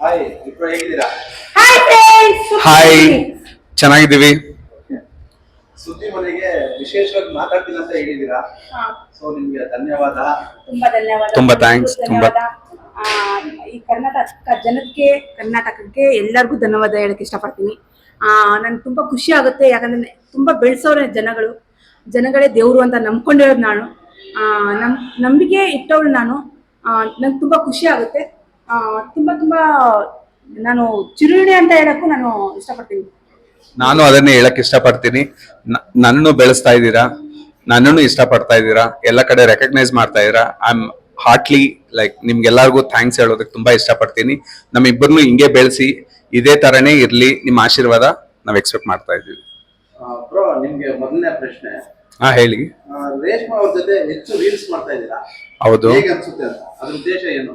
Hi ಇಬ್ರು hi friends hi ಚೆನ್ನಾಗಿದ್ದೀವಿ. ಸುದ್ದಿ ಮನೆಗೆ ವಿಶೇಷವಾಗಿ ಮಾತಾಡ್ತೀನಿ ಅಂತ ಹೇಳಿದೀರಾ ಸೊ ನಿಮ್ಗೆ ಧನ್ಯವಾದ. ತುಂಬಾ ಧನ್ಯವಾದ. ತುಂಬಾ ಥ್ಯಾಂಕ್ಸ್ ತುಂಬಾ- ಆ, ಈ ಕರ್ನಾಟಕ ಜನಕ್ಕೆ ಕರ್ನಾಟಕಕ್ಕೆ ಎಲ್ಲರಿಗೂ ಧನ್ಯವಾದ ಹೇಳಕ್ ಇಷ್ಟಪಡ್ತೀನಿ. ಆ ನನ್ಗೆ ತುಂಬಾ ಖುಷಿ ಆಗುತ್ತೆ. ಯಾಕಂದ್ರೆ ತುಂಬಾ ಬೆಳೆಸೋರೆ ಜನಗಳು. ಜನಗಳೇ ದೇವರು ಅಂತ ನಂಬ್ಕೊಂಡಿರೋದು ನಾನು. ಆ, ನಮ್ ನಂಬಿಕೆ ಇಟ್ಟವಳು ನಾನು. ನಂಗೆ ತುಂಬಾ ಖುಷಿ ಆಗುತ್ತೆ. ತುಂಬಾ ತುಂಬಾ ನಾನು ಚಿರುಣಿ ಅಂತ ಹೇಳಕ್ಕೂ ನಾನು ಇಷ್ಟಪಡ್ತೀನಿ. ನಾನು ಅದನ್ನೇ ಹೇಳಕ್ ಇಷ್ಟಪಡ್ತೀನಿ. ನನ್ನನ್ನು ಬೆಳೆಸ್ತಾ ಇದ್ದೀರಾ? ನನ್ನನ್ನು ಇಷ್ಟಪಡ್ತಾ ಇದ್ದೀರಾ? ಎಲ್ಲ ಕಡೆ ರೆಕಗ್ನೈಸ್ ಮಾಡ್ತಾ ಇದ್ದೀರಾ? ಐ ಆಮ್ ಹಾರ್ಟ್ಲಿ ಲೈಕ್ ನಿಮ್ಗೆಲ್ಲರಿಗೂ ಥ್ಯಾಂಕ್ಸ್ ಹೇಳೋದಕ್ಕೆ ತುಂಬಾ ಇಷ್ಟಪಡ್ತೀನಿ. ನಮ್ಮಿಬ್ಬರನ್ನು ಹಿಂಗೆ ಬೆಳೆಸಿ ಇದೇ ತರನೇ ಇರ್ಲಿ ನಿಮ್ಮ ಆಶೀರ್ವಾದ ನಾವು ಎಕ್ಸ್ಪೆಕ್ಟ್ ಮಾಡ್ತಾ ಇದ್ದೀವಿ. ಬ್ರೋ ನಿಮ್ಗೆ ಮೊದಲನೇ ಪ್ರಶ್ನೆ. ಹಾ ಹೇಳಿ. ರೇಷ್ಮಾ ಅವ್ರ ಜೊತೆ ಹೆಚ್ಚು ರೀಲ್ಸ್ ಮಾಡ್ತಾ ಇದ್ದೀರಾ? ಹೌದು. ಹೇಗೆ ಅನ್ಸುತ್ತೆ ಅದ್ರ ಉದ್ದೇಶ ಏನು?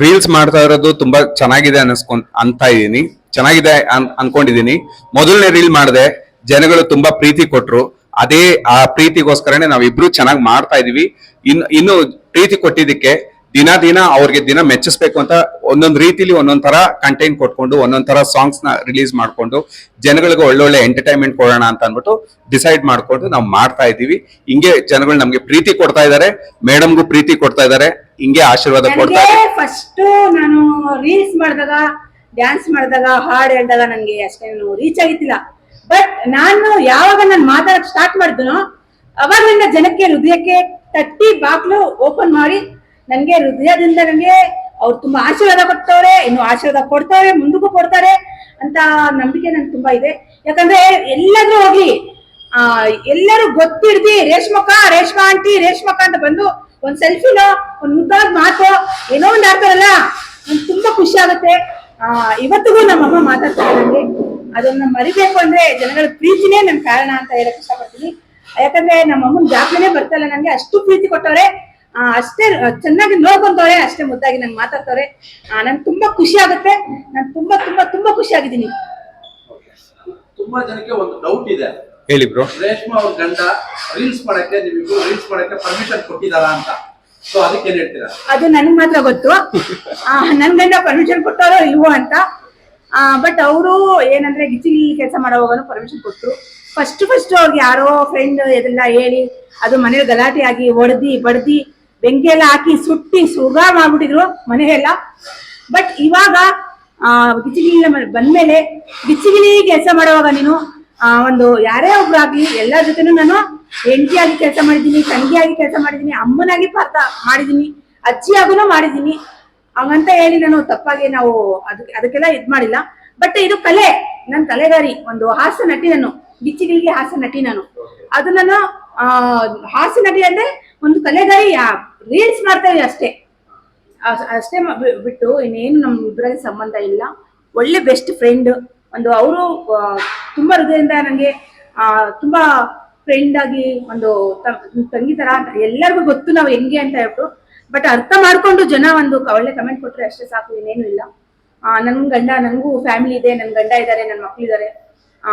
ರೀಲ್ಸ್ ಮಾಡ್ತಾ ಇರೋದು ತುಂಬಾ ಚೆನ್ನಾಗಿದೆ ಅನ್ಸ್ಕೊ ಅಂತ ಇದ್ದೀನಿ. ಚೆನ್ನಾಗಿದೆ ಅನ್ ಅನ್ಕೊಂಡಿದೀನಿ ಮೊದಲನೇ ರೀಲ್ ಮಾಡಿದೆ, ಜನಗಳು ತುಂಬಾ ಪ್ರೀತಿ ಕೊಟ್ರು. ಅದೇ ಆ ಪ್ರೀತಿಗೋಸ್ಕರನೇ ನಾವಿಬ್ರು ಚೆನ್ನಾಗಿ ಮಾಡ್ತಾ ಇದೀವಿ. ಇನ್ನು ಇನ್ನು ಪ್ರೀತಿ ಕೊಟ್ಟಿದ್ದಕ್ಕೆ ದಿನ ದಿನ ಅವ್ರಿಗೆ ದಿನ ಮೆಚ್ಚಿಸ್ಬೇಕು ಅಂತ ಒಂದೊಂದು ರೀತಿಲಿ ಒಂದೊಂದ್ ತರ ಕಂಟೆಂಟ್ ಕೊಟ್ಕೊಂಡು ಒಂದೊಂದ್ ತರ ಸಾಂಗ್ಸ್ನ ರಿಲೀಸ್ ಮಾಡ್ಕೊಂಡು ಜನಗಳಿಗೆ ಒಳ್ಳೊಳ್ಳೆ ಎಂಟರ್ಟೈನ್ಮೆಂಟ್ ಕೊಡೋಣ ಅಂತ ಅಂದ್ಬಿಟ್ಟು ಡಿಸೈಡ್ ಮಾಡ್ಕೊಂಡು ನಾವು ಮಾಡ್ತಾ ಇದೀವಿ ಹಿಂಗೆ ಜನಗಳು ನಮ್ಗೆ ಪ್ರೀತಿ ಕೊಡ್ತಾ ಇದಾರೆ. ಮೇಡಮ್ಗೂ ಪ್ರೀತಿ ಕೊಡ್ತಾ ಇದಾರೆ. ಹಿಂಗೆ ಆಶೀರ್ವಾದ ಕೊಡ್ತಾ ಇದ್ದಾರೆ ಫಸ್ಟ್ ನಾನು ರೀಲ್ಸ್ ಮಾಡಿದಾಗ ಡ್ಯಾನ್ಸ್ ಮಾಡಿದಾಗ ಹಾಡು ಹೇಳಿದಾಗ ನನಗೆ ಅಷ್ಟೇನು ರೀಚ್ ಆಗಿತ್ತಿಲ್ಲ. ಬಟ್ ನಾನು ಯಾವಾಗ ನಾನು ಮಾತಾಡಕ್ ಸ್ಟಾರ್ಟ್ ಮಾಡಿದ್ನೋ ಅವಾಗಲಿಂದ ಜನಕ್ಕೆ ಹೃದಯಕ್ಕೆ ತಟ್ಟಿ ಬಾಗ್ಲು ಓಪನ್ ಮಾಡಿ ನನಗೆ ಹೃದಯದಿಂದ ನನಗೆ ಅವ್ರು ತುಂಬಾ ಆಶೀರ್ವಾದ ಕೊಡ್ತವ್ರೆ, ಇನ್ನು ಆಶೀರ್ವಾದ ಕೊಡ್ತಾರೆ ಮುಂದಕ್ಕೂ ಕೊಡ್ತಾರೆ ಅಂತ ನಂಬಿಕೆ ನನ್ಗೆ ತುಂಬಾ ಇದೆ. ಯಾಕಂದ್ರೆ ಎಲ್ಲಾದ್ರೂ ಹೋಗ್ಲಿ, ಆ, ಎಲ್ಲರೂ ಗೊತ್ತಿಡ್ದಿ ರೇಷ್ಮಕ್ಕ, ರೇಷ್ಮ ಆಂಟಿ, ರೇಷ್ಮಕ್ಕ ಅಂತ ಬಂದು ಒಂದ್ ಸೆಲ್ಫಿನೋ ಒಂದ್ ಮುದ್ದಾದ ಮಾತು, ಏನೋ ಒಂದ್ ಆಡ್ತಾರಲ್ಲ, ನಂಗೆ ತುಂಬಾ ಖುಷಿ ಆಗುತ್ತೆ. ಆ, ಇವತ್ತಿಗೂ ನಮ್ಮಮ್ಮ ಮಾತಾಡ್ತಾರೆ ನನಗೆ ಅದನ್ನ ಮರಿಬೇಕು ಅಂದ್ರೆ ಜನಗಳ ಪ್ರೀತಿನೇ ನನ್ ಕಾರಣ ಅಂತ ಹೇಳಕ್ ಇಷ್ಟಪಡ್ತೀನಿ. ಯಾಕಂದ್ರೆ ನಮ್ಮ ಅಮ್ಮನ ಬರ್ತಲ್ಲ ನನಗೆ ಅಷ್ಟು ಪ್ರೀತಿ ಕೊಟ್ಟವ್ರೆ. ಅಷ್ಟೇ ಚೆನ್ನಾಗಿ ನೋಡ್ಕೊಂತವ್ರೆ ಅಷ್ಟೇ ಮುದ್ದಾಗಿ ನಂಗೆ ಮಾತಾಡ್ತವ್ರೆ. ನನ್ ನಂಗೆ ತುಂಬಾ ಖುಷಿ ಆಗುತ್ತೆ. ನಾನು ತುಂಬಾ ತುಂಬಾ ತುಂಬಾ ಖುಷಿ ಆಗಿದ್ದೀನಿ. ತುಂಬಾ ಜನಕ್ಕೆ ಒಂದು ಡೌಟ್ ಇದೆ. ಹೇಳಿ ಬ್ರೋ ರೇಷ್ಮಾ ಅವ್ರ ಗಂಡ ರೀಲ್ಸ್ ಮಾಡಕ್ಕೆ ನಿಮಗೂ ರೀಲ್ಸ್ ಮಾಡಕ್ಕೆ ಪರ್ಮಿಷನ್ ಕೊಟ್ಟಿದಾರಾ ಅಂತ. ಸೊ ಅದಕ್ಕೆ ಏನ್ ಹೇಳ್ತೀರಾ? ಅದು ನನಗ್ ಮಾತ್ರ ಗೊತ್ತು. ಆ, ನನ್ ಗಂಡ ಪರ್ಮಿಷನ್ ಕೊಟ್ಟಾರೋ ಇಲ್ವೋ ಅಂತ. ಬಟ್ ಅವರು ಏನಂದ್ರೆ ಗಿಚ್ಚಿ ಕೆಲಸ ಮಾಡೋವಾಗನು ಪರ್ಮಿಷನ್ ಕೊಟ್ಟರು ಫಸ್ಟ್ ಫಸ್ಟ್ ಅವ್ರಿಗೆ ಯಾರೋ ಫ್ರೆಂಡ್ ಇದೆಲ್ಲ ಹೇಳಿ ಅದು ಮನೇಲಿ ಗಲಾಟೆ ಆಗಿ ಹೊಡೆದಿ ಬಡ್ದಿ ಬೆಂಕಿ ಎಲ್ಲ ಹಾಕಿ ಸುಟ್ಟಿ ಸುಗ ಮಾಡ್ಬಿಟ್ಟಿದ್ರು ಮನೆಯೆಲ್ಲ. ಬಟ್ ಇವಾಗ, ಆ ಗಿಚ್ಚಿಗಿಲಿ ಬಂದ್ಮೇಲೆ ಬಿಚ್ಚಿಗಿಲಿ ಕೆಲಸ ಮಾಡುವಾಗ ನೀನು, ಆ, ಒಂದು ಯಾರೇ ಒಬ್ರು ಆಗಲಿ ಎಲ್ಲರ ಜೊತೆನೂ ನಾನು ಹೆಂಡತಿಯಾಗಿ ಕೆಲಸ ಮಾಡಿದ್ದೀನಿ, ತಂಗಿಯಾಗಿ ಕೆಲಸ ಮಾಡಿದ್ದೀನಿ, ಅಮ್ಮನಾಗಿ ಪಾತ್ರ ಮಾಡಿದ್ದೀನಿ ಅಜ್ಜಿಯಾಗೂ ಮಾಡಿದ್ದೀನಿ. ಹಂಗಂತ ಹೇಳಿ ನಾನು ತಪ್ಪಾಗಿ ನಾವು ಅದಕ್ಕೆ ಅದಕ್ಕೆಲ್ಲ ಇದು ಮಾಡಿಲ್ಲ. ಬಟ್ ಇದು ಕಲೆ ನನ್ನ ಕಲೆಗಾರಿ ಒಂದು ಹಾಸ್ಯ ನಟಿ ನಾನು ಬಿಚ್ಚಿಗಿಲಿಗೆ ಹಾಸ್ಯ ನಟಿ ನಾನು. ಅದು ನಾನು, ಆ, ಹಾಸ್ಯ ನಟಿ ಅಂದ್ರೆ ಒಂದು ಕಲೆಗಾರಿ ರೀಲ್ಸ್ ಮಾಡ್ತಾ ಇದೀವಿ ಅಷ್ಟೇ ಅಷ್ಟೇ ಬಿಟ್ಟು ಇನ್ನೇನು ನಮ್ಮ ಇಬ್ಬರಲ್ಲಿ ಸಂಬಂಧ ಇಲ್ಲ. ಒಳ್ಳೆ ಬೆಸ್ಟ್ ಫ್ರೆಂಡ್ ಒಂದು ಅವರು ತುಂಬಾ ಹೃದಯದಿಂದ ನನಗೆ ತುಂಬಾ ಫ್ರೆಂಡ್ ಆಗಿ ಒಂದು ತಂಗಿ ತರ ಎಲ್ಲರಿಗೂ ಗೊತ್ತು ನಾವು ಹೆಂಗೆ ಅಂತ ಹೇಳ್ಬಿಟ್ಟು. ಬಟ್ ಅರ್ಥ ಮಾಡ್ಕೊಂಡು ಜನ ಒಂದು ಒಳ್ಳೆ ಕಮೆಂಟ್ ಕೊಟ್ರೆ ಅಷ್ಟೇ ಸಾಕು, ಇನ್ನೇನು ಇಲ್ಲ. ನನ್ ಗಂಡ, ನನಗೂ ಫ್ಯಾಮಿಲಿ ಇದೆ ನನ್ನ ಗಂಡ ಇದ್ದಾರೆ ನನ್ನ ಮಕ್ಕಳಿದ್ದಾರೆ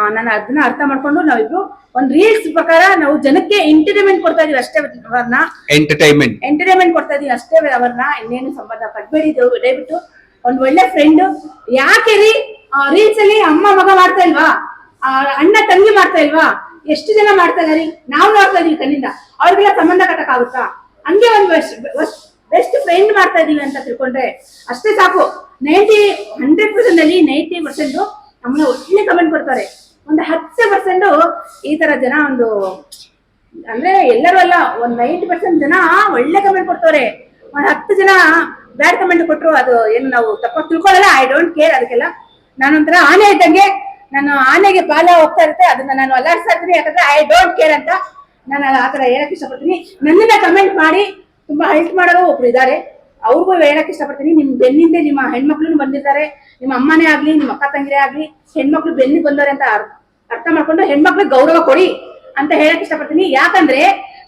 ನಾನು ಅದನ್ನ ಅರ್ಥ ಮಾಡ್ಕೊಂಡು ನಾವಿಬ್ರು ಒಂದ್ ರೀಲ್ಸ್ ಪ್ರಕಾರ ನಾವು ಜನಕ್ಕೆ ಎಂಟರ್ಟೈನ್ಮೆಂಟ್ ಕೊಡ್ತಾ ಇದೀವಿ ಅಷ್ಟೇ ಅವ್ರನ್ನ ಎಂಟರ್ಟೈನ್ಮೆಂಟ್ ಎಂಟರ್ಟೈನ್ಮೆಂಟ್ ಕೊಡ್ತಾ ಇದೀವಿ ಅಷ್ಟೇ ಅವ್ರನ್ನ ಇನ್ನೇನು ಸಂಬಂಧ. ಪಡ್ಬೇಡಿ ದಯವಿಟ್ಟು ಒಂದ್ ಒಳ್ಳೆ ಫ್ರೆಂಡ್ ಯಾಕೆ ರೀ? ರೀಲ್ಸ್ ಅಲ್ಲಿ ಅಮ್ಮ ಮಗ ಮಾಡ್ತಾ ಇಲ್ವಾ? ಆ, ಅಣ್ಣ ತಂಗಿ ಮಾಡ್ತಾ ಇಲ್ವಾ? ಎಷ್ಟು ಜನ ಮಾಡ್ತಾ ಇದಾರಿ? ನಾವು ನೋಡ್ತಾ ಇದೀವಿ ಕಣ್ಣಿಂದ. ಅವ್ರಿಗೆಲ್ಲ ಸಂಬಂಧ ಕಟ್ಟಕ್ಕಾಗುತ್ತಾ? ಹಂಗೆ ಒಂದು ಬೆಸ್ಟ್ ಫ್ರೆಂಡ್ ಮಾಡ್ತಾ ಇದೀವಿ ಅಂತ ತಿಳ್ಕೊಂಡ್ರೆ ಅಷ್ಟೇ ಸಾಕು. ನೈಂಟಿ ಹಂಡ್ರೆಡ್ ಪರ್ಸೆಂಟ್ ಅಲ್ಲಿ ನೈಂಟಿ ಪರ್ಸೆಂಟ್ ನಮ್ಮನ್ನ ಒಳ್ಳೆ ಕಮೆಂಟ್ ಕೊಡ್ತಾರೆ. ಒಂದು ಹತ್ತು ಪರ್ಸೆಂಟ್ ಈ ತರ ಜನ ಒಂದು, ಅಂದ್ರೆ ಎಲ್ಲರೂ ಅಲ್ಲ, ಒಂದ್ ನೈಂಟಿ ಪರ್ಸೆಂಟ್ ಜನ ಒಳ್ಳೆ ಕಮೆಂಟ್ ಕೊಡ್ತವ್ರೆ. ಒಂದ್ ಹತ್ತು ಜನ ಬ್ಯಾಡ್ ಕಮೆಂಟ್ ಕೊಟ್ಟರು ಅದು ಏನು ನಾವು ತಪ್ಪಾಗಿ ತಿಳ್ಕೊಳ್ಳಲ್ಲ ಐ ಡೋಂಟ್ ಕೇರ್ ಅದಕ್ಕೆಲ್ಲ. ನಾನೊಂಥರ ಆನೆ ಇದ್ದಂಗೆ, ನಾನು ಆನೆಗೆ ಬಾಲ ಹೋಗ್ತಾ ಇರುತ್ತೆ, ಅದನ್ನ ನಾನು ಅಲರ್ಸ್ತಾ ಇರ್ತೀನಿ, ಯಾಕಂದ್ರೆ ಐ ಡೋಂಟ್ ಕೇರ್ ಅಂತ. ನಾನು ಆ ತರ ಹೇಳಕ್ ಇಷ್ಟಪಡ್ತೀನಿ. ನನ್ನನ್ನ ಕಮೆಂಟ್ ಮಾಡಿ, ತುಂಬಾ ಹೆಲ್ಪ್ ಮಾಡೋರು ಒಬ್ರು ಇದ್ದಾರೆ. ಅವ್ರಿಗೂ ಹೇಳಕ್ ಇಷ್ಟಪಡ್ತೀನಿ. ನಿಮ್ ಬೆನ್ನಿಂದೆ ನಿಮ್ಮ ಹೆಣ್ಮಕ್ಳು ಬಂದಿದ್ದಾರೆ. ನಿಮ್ಮ ಅಮ್ಮನೇ ಆಗ್ಲಿ, ನಿಮ್ಮ ಅಕ್ಕ ತಂಗಿರೇ ಆಗ್ಲಿ, ಹೆಣ್ಮಕ್ಳು ಬೆನ್ನಿಗೆ ಬಂದವರೆ ಅಂತ ಅರ್- ಅರ್ಥ ಮಾಡ್ಕೊಂಡು ಹೆಣ್ಮಕ್ಳಿಗೆ ಗೌರವ ಕೊಡಿ ಅಂತ ಹೇಳಕ್ ಇಷ್ಟಪಡ್ತೀನಿ. ಯಾಕಂದ್ರೆ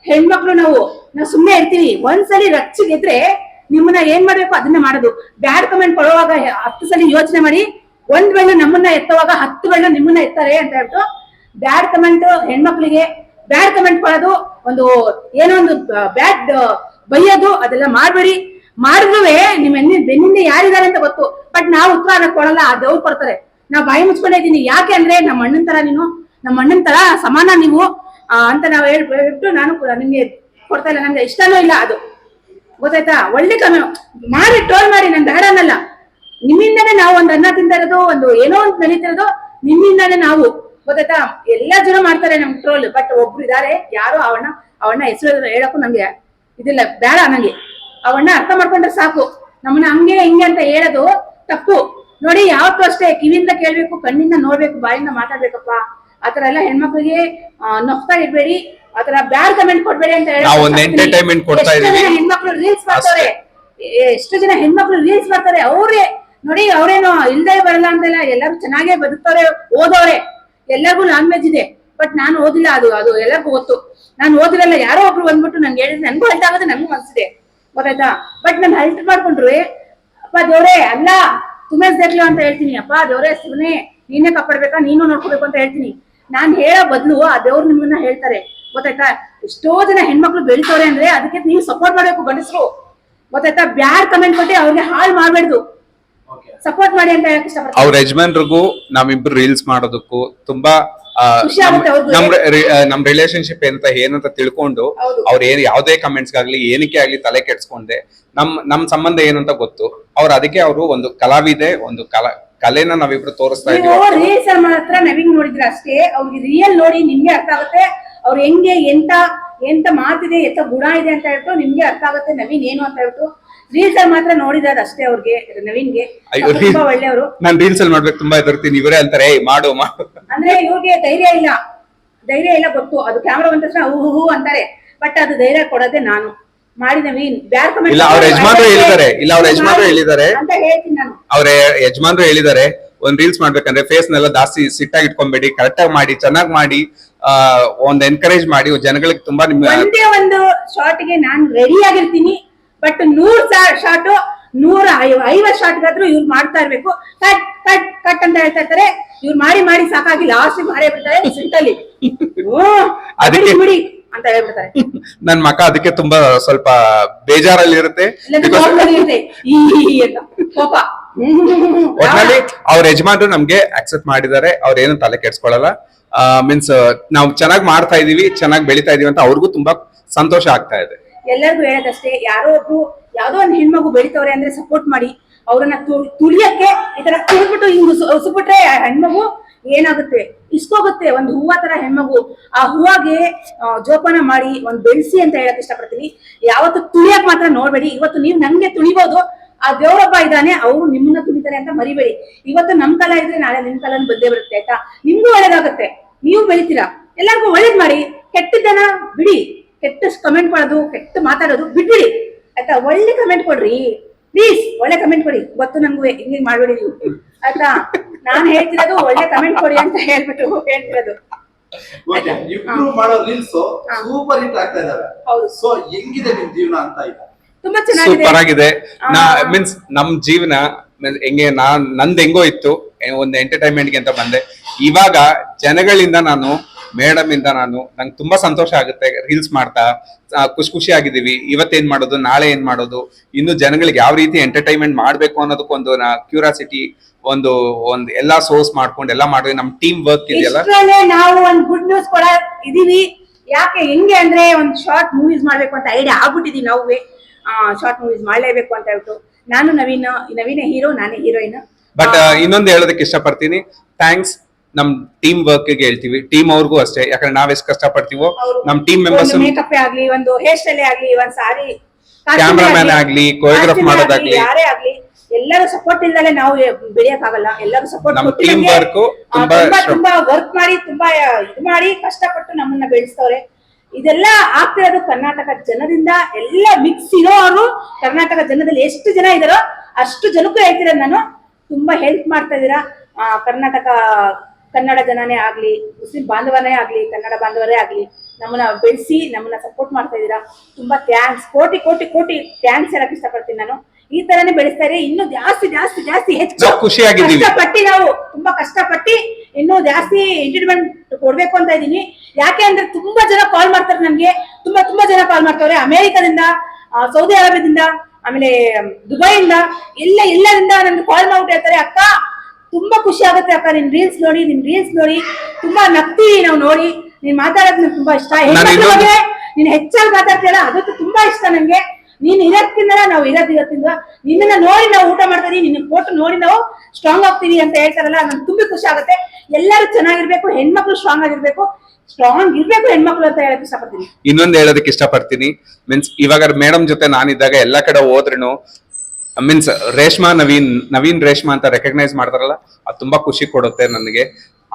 ಹೆಣ್ಮಕ್ಳು ನಾವು ನಾವು ಸುಮ್ಮನೆ ಇರ್ತೀವಿ. ಒಂದ್ಸಲಿ ರಚ್ಚಿಗೆದ್ರೆ ನಿಮ್ಮನ್ನ ಏನ್ ಮಾಡ್ಬೇಕು? ಅದನ್ನ ಮಾಡೋದು. ಬ್ಯಾಡ್ ಕಮೆಂಟ್ ಕೊಡುವಾಗ ಹತ್ತು ಸಲ ಯೋಚನೆ ಮಾಡಿ, ಒಂದ್ ಬೆಳ್ಳು ನಮ್ಮನ್ನ ಎತ್ತುವಾಗ ಹತ್ತು ಬೆಳ್ಳು ನಿಮ್ಮನ್ನ ಎತ್ತಾರೆ ಅಂತ ಹೇಳ್ಬಿಟ್ಟು, ಬ್ಯಾಡ್ ಕಮೆಂಟ್ ಹೆಣ್ಮಕ್ಳಿಗೆ, ಬ್ಯಾಡ್ ಕಮೆಂಟ್ ಕೊಡೋದು ಒಂದು ಏನೋ ಒಂದು ಬ್ಯಾಡ್ ಬೈಯೋದು ಅದೆಲ್ಲ ಮಾಡ್ಬೇಡಿ. ಮಾಡಿದ್ರುವೆ ನಿಮ್ ಬೆನ್ನಿ ಬೆನ್ನಿಂದ ಯಾರಿದ್ದಾರೆ ಅಂತ ಗೊತ್ತು. ಬಟ್ ನಾವು ಉತ್ತರ ಅದಕ್ಕೆ ಕೊಡಲ್ಲ ಆ ದೇವ್ರು ಕೊಡ್ತಾರೆ. ನಾವ್ ಬಾಯಿ ಮುಚ್ಕೊಂಡೇ ಯಾಕೆ ಅಂದ್ರೆ ನಮ್ಮ ಅಣ್ಣನ್ ತರ ನೀನು, ನಮ್ಮ ಅಣ್ಣನ್ ತರ ಸಮಾನ ನೀವು. ಅಂತ ನಾವು ಹೇಳ್ಬಿಟ್ಟು ನಾನು ಕೂಡ ನಿಮ್ಗೆ ಕೊಡ್ತಾ ಇಲ್ಲ. ನಂಗೆ ಇಷ್ಟನೂ ಇಲ್ಲ ಅದು. ಗೊತ್ತಾಯ್ತಾ? ಒಳ್ಳೆ ಕಮ್ಮಿ. ಮಾಡಿ ಟೋಲ್ ಮಾಡಿ ನನ್ ಬೇಡ ಅನ್ನಲ್ಲ. ನಿಮ್ಮಿಂದಾನೇ ನಾವು ಒಂದು ಅನ್ನ ತಿಂತಾ ಇರೋದು, ಒಂದು ಏನೋ ಒಂದು ನಡೀತಿರೋದು ನಿಮ್ಮಿಂದಾನೇ ನಾವು. ಗೊತ್ತಾಯ್ತಾ? ಎಲ್ಲಾ ಜನ ಮಾಡ್ತಾರೆ ನಮ್ ಟ್ರೋಲ್ ಬಟ್ ಒಬ್ರು ಇದಾರೆ, ಯಾರು ಅವಣ್ಣ ಅವಣ್ಣ ಹೆಸರು ಹೇಳಕ್ಕೂ ನಮ್ಗೆ ಇದಿಲ್ಲ. ಬೇಡ ನಂಗೆ. ಅವಣ್ಣ ಅರ್ಥ ಮಾಡ್ಕೊಂಡ್ರೆ ಸಾಕು. ನಮ್ಮನ್ನ ಹಂಗೆ ಹಿಂಗೆ ಅಂತ ಹೇಳೋದು ತಪ್ಪು. ನೋಡಿ ಯಾವತ್ತೂ ಅಷ್ಟೇ ಕಿವಿಯಿಂದ ಕೇಳ್ಬೇಕು ಕಣ್ಣಿಂದ ನೋಡ್ಬೇಕು ಬಾಯಿಂದ ಮಾತಾಡ್ಬೇಕಪ್ಪ. ಆತರ ಎಲ್ಲ ಹೆಣ್ಮಕ್ಳಿಗೆ ನೊಕ್ತಾ ಇರ್ಬೇಡಿ. ಆತರ ಬ್ಯಾಡ್ ಕಮೆಂಟ್ ಕೊಡ್ಬೇಡಿ ಅಂತ. ಹೆಣ್ಮಕ್ಳು ರೀಲ್ಸ್ ಮಾಡ್ತಾರೆ? ಎಷ್ಟು ಜನ ಹೆಣ್ಮಕ್ಳು ರೀಲ್ಸ್ ಮಾಡ್ತಾರೆ? ಅವ್ರೇ. ನೋಡಿ ಅವ್ರೇನು ಇಲ್ದೇ ಬರಲ್ಲ ಅಂತೆಲ್ಲ ಎಲ್ಲರೂ ಚೆನ್ನಾಗೇ ಬದುಕ್ತವ್ರೆ ಓದೋರೆ. ಎಲ್ಲರಿಗೂ ಲ್ಯಾಂಗ್ವೇಜ್ ಇದೆ. ಬಟ್ ನಾನು ಓದಿಲ್ಲ ಅದು ಅದು ಎಲ್ಲರಿಗೂ ಗೊತ್ತು. ನಾನು ಓದಿರಲ್ಲ ಯಾರೋ ಒಬ್ರು ಬಂದ್ಬಿಟ್ಟು ನನ್ಗೆ ಹೇಳಿದ್ರೆ ನನ್ಗೂ ಹಲ್ಟ್ ಆಗೋದು ನನ್ಗೂ ಮನ್ಸಿದೆ. ಗೊತ್ತಾಯ್ತಾ? ಬಟ್ ನಾನು ಹೆಲ್ಪ್ ಮಾಡ್ಕೊಂಡ್ರು ಅಪ್ಪ ದೇವ್ರೆ ಅಲ್ಲ ತುಮೇಶ್ ದೇಖ್ಲು ಅಂತ ಹೇಳ್ತೀನಿ ಅಪ್ಪ ದೇವ್ರೆ ಸುಮ್ಮನೆ ನೀನೇ ಕಾಪಾಡ್ಬೇಕಾ ನೀನು ನೋಡ್ಕೋಬೇಕು ಅಂತ ಹೇಳ್ತೀನಿ. ನಾನ್ ಹೇಳೋ ಬದಲು ಆ ದೇವ್ರು ನಿಮ್ಮನ್ನ ಹೇಳ್ತಾರೆ. ಗೊತ್ತಾಯ್ತಾ? ಎಷ್ಟೋ ಜನ ಹೆಣ್ಮಕ್ಳು ಬೆಳಿತವ್ರೆ ಅಂದ್ರೆ ಅದಕ್ಕೆ ನೀವು ಸಪೋರ್ಟ್ ಮಾಡ್ಬೇಕು ಗಂಡಸರು. ಗೊತ್ತಾಯ್ತಾ? ಬ್ಯಾಡ್ ಕಮೆಂಟ್ ಕೊಟ್ಟು ಅವ್ರಿಗೆ ಹಾಳು ಮಾಡ್ಬೇಡ್ದು. ಓಕೆ ಸಪೋರ್ಟ್ ಮಾಡಿ ಅಂತ ಹೇಳಕ್ ಇಷ್ಟಪಡ್ತೀನಿ. ಅವ್ರ ಯಜಮಾನ್ರಿಗೂ ನಾವಿಬ್ರು ರೀಲ್ಸ್ ಮಾಡೋದಕ್ಕೂ ತುಂಬಾ ನಮ್-. ನಮ್ ರಿಲೇಶನ್ಶಿಪ್ ಏನಂತ ಏನಂತ ತಿಳ್ಕೊಂಡು. ಅವ್ರ ಏನ್ ಯಾವ್ದೇ ಕಮೆಂಟ್ಸ್ ಆಗ್ಲಿ ಏನಕ್ಕೆ ಆಗ್ಲಿ ತಲೆ ಕೆಡ್ಸ್ಕೊಂಡೆ. ನಮ್ ನಮ್ ಸಂಬಂಧ ಏನಂತ ಗೊತ್ತು. ಅವ್ರ ಅದಕ್ಕೆ ಅವರು ಒಂದು ಕಲಾವಿದೆ ಒಂದು ಕಲಾ ಕಲೆನ ನಾವಿಬ್ರು ತೋರಿಸ್ತಾ ಇದ್ದೀವಿ. ಇದೀವಿ ನೋಡಿದ್ರೆ ಅಷ್ಟೇ ಅವ್ರಿಗೆ ರಿಯಲ್ ನೋಡಿ ನಿಮ್ಗೆ ಅರ್ಥ ಆಗುತ್ತೆ. ಅವ್ರು ಹೆಂಗೆ ಎಂತ ಎಂತ ಮಾತಿದೆ ಎಂತ ಗುಣ ಇದೆ ಅಂತ ಹೇಳ್ಬಿಟ್ಟು ನಿಮ್ಗೆ ಅರ್ಥ ಆಗುತ್ತೆ ನವೀನ್ ಏನು ಅಂತ ಹೇಳ್ಬಿಟ್ಟು. ರೀಲ್ಸ್ ಅಲ್ಲಿ ಮಾತ್ರ ನೋಡಿದಾರ ಅಷ್ಟೇ ಅವ್ರಿಗೆ ನವೀನ್ಗೆ. ಅಯ್ಯೋ, ಅವ್ರು ತುಂಬಾ ಒಳ್ಳೆಯವರು. ನಾನ್ ರೀಲ್ಸ್ ಅಲ್ಲಿ ಮಾಡ್ಬೇಕು ತುಂಬಾ ಹೆದರ್ತೀನಿ. ಇವರೇ ಅಂತಾರೆ ಏಯ್ ಮಾಡು ಮಾಡು. ಅಂದ್ರೆ ಇವ್ರಿಗೆ ಧೈರ್ಯ ಇಲ್ಲ. ಧೈರ್ಯ ಇಲ್ಲ ಗೊತ್ತು. ಅದು ಕ್ಯಾಮ್ರಾ ಬಂದ ತಕ್ಷಣ ಹೂ ಹೂ ಅಂತಾರೆ. ಬಟ್ ಅದು ಧೈರ್ಯ ಕೊಡೋದೇ ನಾನು. ಮಾಡಿ ನವೀನ್. ಇಲ್ಲ, ಅವ್ರ ಯಜಮಾನ್ರು ಹೇಳಿದ್ದಾರೆ. ಇಲ್ಲ, ಅವ್ರ ಯಜಮಾನ್ರು ಹೇಳಿದ್ದಾರೆ. ಅಂತ ಹೇಳ್ತೀನಿ ನಾನು. ಅವ್ರ ಯಜಮಾನ್ರು ಹೇಳಿದ್ದಾರೆ ಒಂದ್ ರೀಲ್ಸ್ ಮಾಡ್ಬೇಕಂದ್ರೆ ಫೇಸ್ ನೆಲ್ಲ ಜಾಸ್ತಿ ಸಿಟ್ಟಾಗಿ ಇಟ್ಕೊಂಬೇಡಿ ಕರೆಕ್ಟ್ ಆಗಿ ಮಾಡಿ ಚೆನ್ನಾಗಿ ಮಾಡಿ ಆ ಒಂದ್ ಎನ್ಕರೇಜ್ ಮಾಡಿ ಜನಗಳಿಗೆ ತುಂಬಾ ಒಂದೇ ಒಂದು ಶಾರ್ಟ್ಗೆ ನಾನ್ ರೆಡಿ ಆಗಿರ್ತೀನಿ. ಬಟ್ ನೂರ್ ಶಾರ್ಟ್ ನೂರ ಐವ- ಐವತ್ ಶಾರ್ಟ್ ಗಾದ್ರೂ ಇವ್ರು ಮಾಡ್ತಾ ಇರ್ಬೇಕು. ಕಟ್ ಕಟ್ ಕಟ್ ಅಂತ ಹೇಳ್ತಾ ಇರ್ತಾರೆ. ಇವ್ರು ಮಾಡಿ ಮಾಡಿ ಸಾಕಾಗಿ ಲಾಸ್ಟ್ ಮಾಡಿ ಬಿಡ್ತಾರೆ ಸಿಟ್ಟಲ್ಲಿ ಅದಕ್ಕೆ- ಬಿಡಿ, ಅಂತ ಹೇಳ್ಬಿಡ್ತಾರೆ. ನನ್ ಮಕ ಅದಕ್ಕೆ ತುಂಬಾ ಸ್ವಲ್ಪ ಬೇಜಾರಲ್ಲಿ ಇರುತ್ತೆ. ಕೋಪ. ಒಟ್ನಲ್ಲಿ ಅವ್ರ ಯಜಮಾನ್ರು ನಮ್ಗೆ ಅಕ್ಸೆಪ್ಟ್ ಮಾಡಿದ್ದಾರೆ. ಅವ್ರ ಏನು ತಲೆ ಕೆಡ್ಸ್ಕೊಳಲ್ಲ. ಮೀನ್ಸ್ ನಾವು ಚೆನ್ನಾಗಿ ಮಾಡ್ತಾ ಇದೀವಿ ಚೆನ್ನಾಗಿ ಬೆಳಿತಾ ಇದೀವಿ ಅಂತ ಅವ್ರಿಗೂ ತುಂಬಾ ಸಂತೋಷ ಆಗ್ತಾ ಇದೆ. ಎಲ್ಲರಿಗೂ ಹೇಳೋದಷ್ಟೇ, ಯಾರೋ ಒಬ್ರು ಯಾವ್ದೋ ಒಂದು ಹೆಣ್ಮಗು ಬೆಳಿತವ್ರೆ ಅಂದ್ರೆ ಸಪೋರ್ಟ್ ಮಾಡಿ, ಅವ್ರನ್ನ ತುಳಿಯಕ್ಕೆ ಈ ತರ ತುಳಿದ್ಬಿಟ್ಟು ಹಿಂಗ್ ಸುಬಿಟ್ರೆ ಉಸುಬಿಟ್ರೆ ಹೆಣ್ಮಗು ಏನಾಗುತ್ತೆ? ಇಸ್ಕೋಗುತ್ತೆ, ಒಂದು ಹೂವ ತರ ಹೆಣ್ಮಗು. ಆ ಹೂವಾಗೆ ಜೋಪಾನ ಮಾಡಿ, ಒಂದ್ ಬೆಳೆಸಿ ಅಂತ ಹೇಳಕ್ ಇಷ್ಟಪಡ್ತೀನಿ. ಯಾವತ್ತು ತುಳಿಯಕ್ ಮಾತ್ರ ನೋಡ್ಬೇಡಿ. ಇವತ್ತು ನೀವು ನಂಗೆ ತುಳಿಬಹುದು ಆ ದೇವರೊಬ್ಬ ಇದ್ದಾನೆ, ಅವರು ನಿಮ್ಮನ್ನ ತುಳಿತಾರೆ ಅಂತ ಮರಿಬೇಡಿ. ಇವತ್ತು ನಮ್ ಕಾಲ ಇದ್ರೆ ನಾಳೆ ನಿಮ್ ಕಾಲ ಬಂದೇ ಬರುತ್ತೆ, ಆಯ್ತಾ? ನಿಮ್ಗೂ ಒಳ್ಳೇದಾಗುತ್ತೆ. ನೀವು ಬೆಳಿತೀರಾ? ಎಲ್ಲರಿಗೂ ಒಳ್ಳೇದ್ ಮಾಡಿ. ಕೆಟ್ಟಿದ್ದನ ಬಿಡಿ. ಕೆಟ್ಟ ಕಮೆಂಟ್ ಮಾಡೋದು ಕೆಟ್ಟ ಮಾತಾಡೋದು ಬಿಟ್ಬಿಡಿ ಆಯ್ತಾ? ಒಳ್ಳೆ ಕಮೆಂಟ್ ಕೊಡ್ರಿ. ಪ್ಲೀಸ್ ಒಳ್ಳೆ ಕಮೆಂಟ್ ಕೊಡಿ. ಗೊತ್ತು ನಂಗೂ ಹಿಂಗೆ ಮಾಡ್ಬೇಡಿ ನೀವು. ಆಯ್ತಾ? ನಾನು ಹೇಳ್ತಿರೋದು ಒಳ್ಳೆ ಕಮೆಂಟ್ ಕೊಡಿ ಅಂತ ಹೇಳ್ಬಿಟ್ಟು ಹೇಳ್ತಿರೋದು. ಮಾಡೋ ರೀಲ್ಸ್ ಸೂಪರ್ ಹಿಟ್ ಆಗ್ತಾ ಇದಾವೆ. ಹೌದು. ಸೊ ಹೆಂಗಿದೆ ನಿಮ್ ಜೀವನ ಅಂತ ಈಗ? ತುಂಬಾ ಚೆನ್ನಾಗಿದೆ. ಸೂಪರ್ ಆಗಿದೆ. ನಾ ಮೀನ್ಸ್ ನಮ್ ಜೀವನ means ಹೆಂಗೆ ನಾನ್ ನಂದ್ ಹೆಂಗೋ ಇತ್ತು ಒಂದ್ ಎಂಟರ್ಟೈನ್ಮೆಂಟ್ entertainment ಗೆ ಅಂತ ಬಂದೆ. ಇವಾಗ ಜನಗಳಿಂದ ನಾನು ಮೇಡಮ್ ಇಂದ ನಾನು ನಂಗೆ ತುಂಬಾ ಸಂತೋಷ ಆಗುತ್ತೆ ರೀಲ್ಸ್ ಮಾಡ್ತಾ ಖುಷಿ ಖುಷಿ ಆಗಿದೀವಿ ಇವತ್ತೇನ್ ಮಾಡೋದು ನಾಳೆ ಏನ್ ಮಾಡೋದು? ಇನ್ನು ಜನಗಳಿಗೆ ಯಾವ ರೀತಿ ಎಂಟರ್ಟೈನ್ಮೆಂಟ್ ಮಾಡ್ಬೇಕು ಅನ್ನೋದಕ್ಕೊಂದು ಕ್ಯೂರಿಯಾಸಿಟಿ ಒಂದು ಒಂದ್ ಎಲ್ಲಾ ಸೋರ್ಸ್ ಮಾಡ್ಕೊಂಡು ಎಲ್ಲಾ ಮಾಡಿದ್ವಿ ನಮ್ ಟೀಮ್ ವರ್ಕ್ ಇದೆಯಲ್ಲ? ಇಷ್ಟರಲ್ಲೇ ನಾವು ಒಂದ್ ಗುಡ್ ನ್ಯೂಸ್ ಕೊಡ ಇದೀವಿ ಯಾಕೆ ಹೆಂಗೆ ಅಂದ್ರೆ ಒಂದ್ ಶಾರ್ಟ್ ಮೂವೀಸ್ ಮಾಡ್ಬೇಕು ಅಂತ ಐಡಿಯಾ ಆಗ್ಬಿಟ್ಟಿದೀವಿ ನಾವು ಶಾರ್ಟ್ ಮೂವೀಸ್ ಮಾಡ್ಲೇಬೇಕು ಅಂತ ಹೇಳ್ಬಿಟ್ಟು. ನಾನು ನವೀನ್ ನವೀನ ಹೀರೋ ನಾನೇ ಹೀರೋಯಿನ್ ಬಟ್ ಇನ್ನೊಂದು ಹೇಳೋದಕ್ಕೆ ಇಷ್ಟಪಡ್ತೀನಿ. ಥ್ಯಾಂಕ್ಸ್ ನಮ್ ಟೀಮ್ ವರ್ಕ್ಗೆ ಹೇಳ್ತೀವಿ. ಟೀಮ್ ಅವ್ರಿಗೂ ಅಷ್ಟೇ. ಯಾಕಂದ್ರೆ ನಾವ್ ಎಷ್ಟು ಪಡ್ತೀವೋ ನಮ್ ಟೀಮ್ ಮೆಂಬರ್ಸ್ ಮೇಕಪ್ ಆಗ್ಲಿ ಒಂದು ಹೇರ್ ಸ್ಟೈಲ್ ಆಗ್ಲಿ ಒಂದ್ ಸಾರಿ ಕ್ಯಾಮ್ರಾಮ್ಯಾನ್ ಆಗ್ಲಿ, ಕೋರಿಯೋಗ್ರಾಫ್ ಮಾಡೋದಾಗ್ಲಿ. ಯಾರೇ ಆಗ್ಲಿ ಎಲ್ಲರೂ ಸಪೋರ್ಟ್ ಇಲ್ದಲೆ ನಾವು ಬೆಳೆಯಕ್ ಆಗಲ್ಲ ಎಲ್ಲರೂ ಸಪೋರ್ಟ್ ನಮ್ ಟೀಮ್ ಆ, ತುಂಬಾ ತುಂಬಾ ವರ್ಕ್ ಮಾಡಿ ತುಂಬಾ ಇದು ಮಾಡಿ ಕಷ್ಟಪಟ್ಟು ನಮ್ಮನ್ನ ಬೆಳೆಸ್ತವ್ರೆ. ಇದೆಲ್ಲ ಆಗ್ತಿರೋದು ಕರ್ನಾಟಕ ಜನರಿಂದ ಎಲ್ಲ ಮಿಕ್ಸ್ ಇರೋರು ಕರ್ನಾಟಕ ಜನದಲ್ಲಿ ಎಷ್ಟು ಜನ ಇದಾರೋ ಅಷ್ಟು ಜನಕ್ಕೂ ಹೇಳ್ತಿರೋದು ನಾನು. ತುಂಬಾ ಹೆಲ್ಪ್ ಮಾಡ್ತಾ ಇದೀರಾ ಆ, ಕರ್ನಾಟಕ ಕನ್ನಡ ಜನನೇ ಆಗ್ಲಿ ಮುಸ್ಲಿಂ ಬಾಂಧವನೇ ಆಗ್ಲಿ ಕನ್ನಡ ಬಾಂಧವರೇ ಆಗ್ಲಿ ನಮ್ಮನ್ನ ಬೆಳೆಸಿ ನಮ್ಮನ್ನ ಸಪೋರ್ಟ್ ಮಾಡ್ತಾ ಇದ್ದೀರಾ? ತುಂಬಾ ಥ್ಯಾಂಕ್ಸ್ ಕೋಟಿ ಕೋಟಿ ಕೋಟಿ ಥ್ಯಾಂಕ್ಸ್ ಹೇಳಕ್ ಇಷ್ಟಪಡ್ತೀನಿ ನಾನು. ಈ ತರನೇ ಬೆಳೆಸ್ತಾರೆ ಇರಿ. ಇನ್ನೂ ಜಾಸ್ತಿ ಜಾಸ್ತಿ ಜಾಸ್ತಿ ಹೆಚ್ಚು ಖುಷಿಯಾಗಿದ್ದೀವಿ. ಕಷ್ಟಪಟ್ಟು ನಾವು ತುಂಬಾ ಕಷ್ಟಪಟ್ಟು ಇನ್ನೂ ಜಾಸ್ತಿ ಎಂಟರ್ಟೈನ್ಮೆಂಟ್ ಕೊಡ್ಬೇಕು ಅಂತ ಇದೀನಿ ಯಾಕೆ ಅಂದ್ರೆ ತುಂಬಾ ಜನ ಕಾಲ್ ಮಾಡ್ತಾರೆ ನಮ್ಗೆ. ತುಂಬಾ ತುಂಬಾ ಜನ ಕಾಲ್ ಮಾಡ್ತಾರೆ. ಅಮೆರಿಕದಿಂದ ಸೌದಿ ಅರೇಬಿಯಾದಿಂದ ಆಮೇಲೆ ದುಬೈಯಿಂದ ಎಲ್ಲ ಎಲ್ಲರಿಂದ ನನ್ಗೆ ಕಾಲ್ ಮಾಡ್ಬಿಟ್ಟು ಹೇಳ್ತಾರೆ ಅಕ್ಕ ತುಂಬಾ ಖುಷಿ ಆಗುತ್ತೆ ಅಕ್ಕ ನಿನ್ ರೀಲ್ಸ್ ನೋಡಿ ನಿನ್ ರೀಲ್ಸ್ ನೋಡಿ. ತುಂಬಾ ನಗ್ತೀವಿ ನಾವು ನೋಡಿ. ನೀನ್ ಮಾತಾಡೋದ್ ನಂಗೆ ತುಂಬಾ ಇಷ್ಟ. ಹೆಣ್ಮಕ್ಳ ಇನ್ನೊಂದು- ಬಗ್ಗೆ ನೀನ್ ಹೆಚ್ಚಾಗಿ ಮಾತಾಡ್ತೀಯಲ್ಲ ಅದಕ್ಕೂ ತುಂಬಾ ಇಷ್ಟ ನಂಗೆ. ನೀನ್ ಇರೋದ್ಕಿಂತ ನಾವು ಇರೋದು ಇವತ್ತಿಂದ. ನಿನ್ನ ನೋಡಿ ನಾವು ಊಟ ಮಾಡ್ತೀವಿ ನಿನ್ನ ಫೋಟೋ ನೋಡಿ ನಾವು ಸ್ಟ್ರಾಂಗ್ ಆಗ್ತೀವಿ ಅಂತ ಹೇಳ್ತಾರಲ್ಲ ನಂಗೆ ತುಂಬಾ ಖುಷಿ ಆಗುತ್ತೆ. ಎಲ್ಲರೂ ಚೆನ್ನಾಗಿರ್ಬೇಕು ಹೆಣ್ಮಕ್ಳು ಸ್ಟ್ರಾಂಗ್ ಆಗಿರ್ಬೇಕು. ಸ್ಟ್ರಾಂಗ್ ಇರ್ಬೇಕು ಹೆಣ್ಮಕ್ಳು ಅಂತ ಹೇಳಕ್ ಇಷ್ಟಪಡ್ತೀನಿ. ಇನ್ನೊಂದು ಹೇಳೋದಕ್ಕೆ ಇಷ್ಟಪಡ್ತೀನಿ. ಮೀನ್ಸ್ ಇವಾಗ ಮೇಡಮ್ ಜೊತೆ ನಾನಿದ್ದಾಗ ಎಲ್ಲಾ ಕಡೆ ಹೋದ್ರೂ ಮೀನ್ಸ್ ರೇಷ್ಮಾ ನವೀನ್ ನವೀನ್ ರೇಷ್ಮಾ ಅಂತ ರೆಕಗ್ನೈಸ್ ಮಾಡ್ತಾರಲ್ಲ, ಅದು ತುಂಬಾ ಖುಷಿ ಕೊಡುತ್ತೆ ನನಗೆ.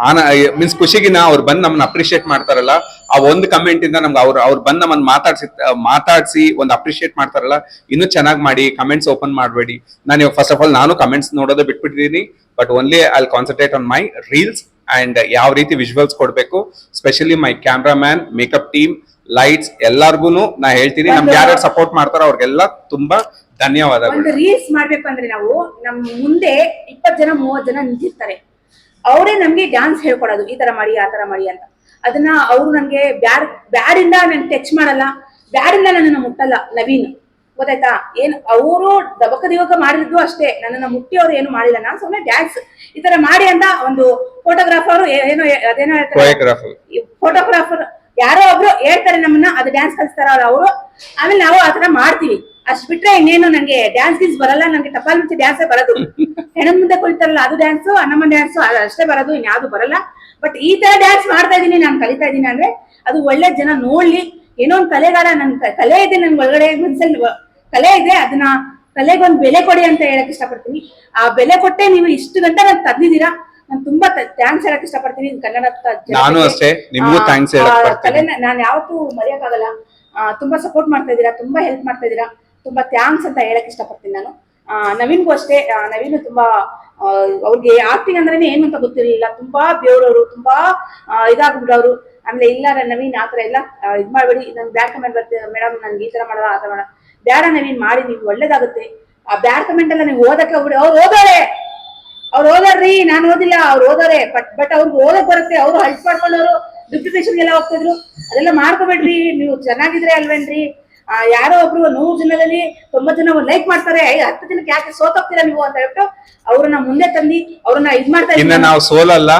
ಆನ ಮೀನ್ಸ್ ಖುಷಿಗಿನ ಅವ್ರು ಬಂದ್ ನಮ್ಮನ್ನ ಅಪ್ರಿಶಿಯೇಟ್ ಮಾಡ್ತಾರಲ್ಲ, ಆ ಒಂದು ಕಮೆಂಟ್ ಇಂದ ನಮ್ಗೆ ಅವ್ರು ಅವ್ರು ಬಂದು ನಮ್ಮನ್ನ ಮಾತಾಡ್ಸಿ ಮಾತಾಡ್ಸಿ ಒಂದು ಅಪ್ರಿಶಿಯೇಟ್ ಮಾಡ್ತಾರಲ್ಲ, ಇನ್ನೂ ಚೆನ್ನಾಗಿ ಮಾಡಿ ಕಮೆಂಟ್ಸ್ ಓಪನ್ ಮಾಡಬೇಡಿ. ನಾನು ಇವಾಗ ಫಸ್ಟ್ ಆಫ್ ಆಲ್ ನಾನು ಕಮೆಂಟ್ಸ್ ನೋಡೋದೇ ಬಿಟ್ಬಿಟ್ಟಿದ್ದೀನಿ but only I concentrate on my reels and ಯಾವ ರೀತಿ ವಿಜುವಲ್ಸ್ ಕೊಡಬೇಕು specially my cameraman makeup team lights ಎಲ್ಲಾರ್ಗು ನಾ ಹೇಳ್ತೀನಿ, ನಮ್ಗೆ ಯಾರ್ಯಾರು ಸಪೋರ್ಟ್ ಮಾಡ್ತಾರೋ ಅವ್ರಿಗೆಲ್ಲ ತುಂಬಾ ಧನ್ಯವಾದಗಳು. ಒಂದು ರೀಲ್ಸ್ ಮಾಡ್ಬೇಕು ಅಂದ್ರೆ ನಾವು ನಮ್ ಮುಂದೆ ಇಪ್ಪತ್ ಜನ ಮೂವತ್ ಜನ ನಿಂತಿರ್ತಾರೆ. ಅವರೇ ನಮ್ಗೆ ಡ್ಯಾನ್ಸ್ ಹೇಳ್ಕೊಡೋದು ಈ ತರ ಮಾಡಿ ಆ ತರ ಮಾಡಿ ಅಂತ. ಅದನ್ನ ಅವ್ರು ನನ್ಗೆ ಬ್ಯಾಡ್ ಬ್ಯಾಡಿಂದ ನನ್ ಟಚ್ ಮಾಡಲ್ಲ ಬ್ಯಾಡಿಂದ ನನ್ನನ್ನು ಮುಟ್ಟಲ್ಲ ನವೀನ್. ಗೊತ್ತಾಯ್ತಾ? ಏನ್ ಅವರು ದಬಕ ದಿವಕ ಮಾಡಿದ್ದು ಅಷ್ಟೇ ನನ್ನನ್ನು ಮುಟ್ಟಿ ಅವ್ರು ಏನು ಮಾಡಿಲ್ಲ. ನಾನು ಸುಮ್ಮನೆ ಡ್ಯಾನ್ಸ್ ಈ ತರ ಮಾಡಿ ಅಂತ ಒಂದು ಫೋಟೋಗ್ರಾಫರ್ ಏನೋ ಅದೇನೋ ಹೇಳ್ತಾರೆ. ಫೋಟೋಗ್ರಾಫರ್ ಯಾರೋ ಒಬ್ರು ಹೇಳ್ತಾರೆ ನಮ್ಮನ್ನ ಅದು ಡ್ಯಾನ್ಸ್ ಕಲಿಸ್ತಾರ ಅವ್ರು ಆಮೇಲೆ ನಾವು ಆತರ ಮಾಡ್ತೀವಿ. ಅಷ್ಟ್ ಬಿಟ್ರೆ ಇನ್ನೇನು ನಂಗೆ ಡ್ಯಾನ್ಸ್ ಗೀಸ್ ಬರಲ್ಲ ನಂಗೆ ಟಪಾಲ್ ಮುಂಚೆ ಡ್ಯಾನ್ಸ್ ಬರೋದು. ಹೆಣ್ಣು ಮುಂದೆ ಕುಳಿತಾರಲ್ಲ ಅದು ಡ್ಯಾನ್ಸ್ ಅಣ್ಣಮ್ಮ ಡ್ಯಾನ್ಸ್ ಅಷ್ಟೇ ಬರೋದು ಇನ್ಯಾವುದು ಬರಲ್ಲ. ಬಟ್ ಈ ತರ ಡ್ಯಾನ್ಸ್ ಮಾಡ್ತಾ ಇದೀನಿ ನಾನು ಕಲಿತಾ ಇದೀನಿ ಅಂದ್ರೆ ಅದು ಒಳ್ಳೆ ಜನ ನೋಡ್ಲಿ. ಏನೋ ಒಂದು ಕಲೆಗಾರ ನನ್ ಕಲೆ ಇದೆ ನನ್ ಒಳಗಡೆ ಮನ್ಸಲ್ಲಿ ಕಲೆ ಇದೆ ಅದನ್ನ ಕಲೆಗೊಂದು ಬೆಲೆ ಕೊಡಿ ಅಂತ ಹೇಳಕ್ ಇಷ್ಟಪಡ್ತೀನಿ. ಆ ಬೆಲೆ ಕೊಟ್ಟೆ ನೀವು ಇಷ್ಟು ಗಂಟೆ ನಾನು ತಂದಿದ್ದೀರಾ ನಾನು ತುಂಬಾ ಥ್ಯಾಂಕ್ಸ್ ಹೇಳಕ್ ಇಷ್ಟಪಡ್ತೀನಿ ಕನ್ನಡ ನಾನು ಅಷ್ಟೇ ನಿಮ್ಗೂ ಥ್ಯಾಂಕ್ಸ್ ನಾನು ಯಾವತ್ತೂ ಮರೆಯಕ್ಕಾಗಲ್ಲ. ತುಂಬಾ ಸಪೋರ್ಟ್ ಮಾಡ್ತಾ ಇದ್ದೀರಾ ತುಂಬಾ ಹೆಲ್ಪ್ ಮಾಡ್ತಾ ಇದ್ದೀರಾ. ತುಂಬಾ ಥ್ಯಾಂಕ್ಸ್ ಅಂತ ಹೇಳಕ್ ಇಷ್ಟಪಡ್ತೀನಿ ನಾನು. ನವೀನ್ಗೂ ಅಷ್ಟೇ ನವೀನ್ ತುಂಬಾ ಅವ್ರಿಗೆ ಆಕ್ಟಿಂಗ್ ಅಂದ್ರೆ ಏನು ಅಂತ ಗೊತ್ತಿರಲಿಲ್ಲ. ತುಂಬಾ ಬೇವ್ರವ್ರು ತುಂಬಾ ಇದಾಗ್ಬಿಡೋರು ಆಮೇಲೆ ಇಲ್ಲ ನವೀನ್ ಆತರ ಎಲ್ಲ ಇದು ಮಾಡ್ಬೇಡಿ. ನನ್ ಬ್ಯಾಡ್ ಕಮೆಂಟ್ ಬರ್ತೀವಿ ಮೇಡಮ್ ನನ್ಗೆ ಈ ತರ ಮಾಡೋದ ಆ ತರ ಮಾಡ ಬೇಡ ನವೀನ್, ಮಾಡಿ ನೀವು ಒಳ್ಳೇದಾಗುತ್ತೆ. ಆ ಬ್ಯಾಡ್ ಕಮೆಂಟ್ ಎಲ್ಲ ನೀವು ಓದಕ್ಕೆ ಹೋಗ್ಬಿಡಿ. ಅವ್ರು ಓದೋರೆ ಅವ್ರು ಓದಾರ್ರಿ ನಾನು ಓದಿಲ್ಲ, ಅವ್ರು ಓದೋರೆ ಬಟ್ ಬಟ್ ಅವ್ರಿಗೆ ಓದಕ್ ಬರುತ್ತೆ. ಅವ್ರು ಹೆಲ್ಪ್ ಮಾಡ್ಕೊಂಡವ್ರು. ಡಿಪ್ಯುಟೇಷನ್ಗೆಲ್ಲ ಹೋಗ್ತಿದ್ರು ಅದೆಲ್ಲ ಮಾಡ್ಕೋಬೇಡ್ರಿ. ನೀವು ಚೆನ್ನಾಗಿದ್ರೆ ಅಲ್ವೇನ್ರಿ? ಯಾರೋ ಒಬ್ರು ನೂರು ಜನದಲ್ಲಿ ತೊಂಬತ್ತು ಜನ ಲೈಕ್ ಮಾಡ್ತಾರೆ ಹತ್ತು ಜನಕ್ಕೆ ಯಾಕೆ ಸೋತೋಗ್ತೀರಾ ನೀವು? ಅಂತ ಹೇಳ್ಬಿಟ್ಟು ಅವ್ರನ್ನ ಮುಂದೆ ತಂದಿ ಅವ್ರನ್ನ ಇದ್ ಮಾಡ್ತಾ ಇನ್ನ ನಾವು ಸೋಲಲ್ಲ.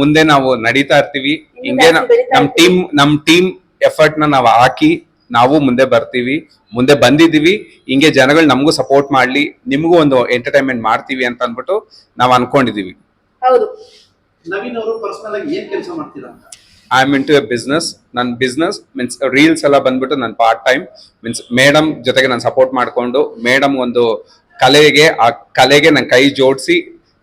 ಮುಂದೆ ನಾವು ನಡೀತಾ ಇರ್ತೀವಿ. ಹಿಂಗೆ ನಮ್ ಟೀಮ್ ನಮ್ ಟೀಮ್ ಎಫರ್ಟ್ನ ನಾವು ಹಾಕಿ ನಾವು ಮುಂದೆ ಬರ್ತೀವಿ. ಮುಂದೆ ಬಂದಿದೀವಿ ಹಿಂಗೆ ಜನಗಳು ನಮಗೂ ಸಪೋರ್ಟ್ ಮಾಡ್ಲಿ. ನಿಮಗೂ ಒಂದು ಎಂಟರ್ಟೈನ್ಮೆಂಟ್ ಮಾಡ್ತೀವಿ ಅಂತ ಅಂದ್ಬಿಟ್ಟು ನಾವು ಅನ್ಕೊಂಡಿದೀವಿ ಹೌದು. ನವೀನ್ ಅವರು ಪರ್ಸನಲ್ ಆಗಿ ಏನ್ ಕೆಲಸ ಮಾಡ್ತೀರಾ ಅಂತ? I am into a business ನನ್ನ ಬಿಸ್ನೆಸ್ ಮೀನ್ಸ್ ರೀಲ್ಸ್ ಎಲ್ಲ ಬಂದ್ಬಿಟ್ಟು ನನ್ನ ಪಾರ್ಟ್ ಟೈಮ್ ಮೀನ್ಸ್ ಮೇಡಮ್ ಜೊತೆಗೆ ನಾನು ಸಪೋರ್ಟ್ ಮಾಡಿಕೊಂಡು ಮೇಡಮ್ ಒಂದು ಕಲೆಗೆ ಆ ಕಲೆಗೆ ನನ್ನ ಕೈ ಜೋಡಿಸಿ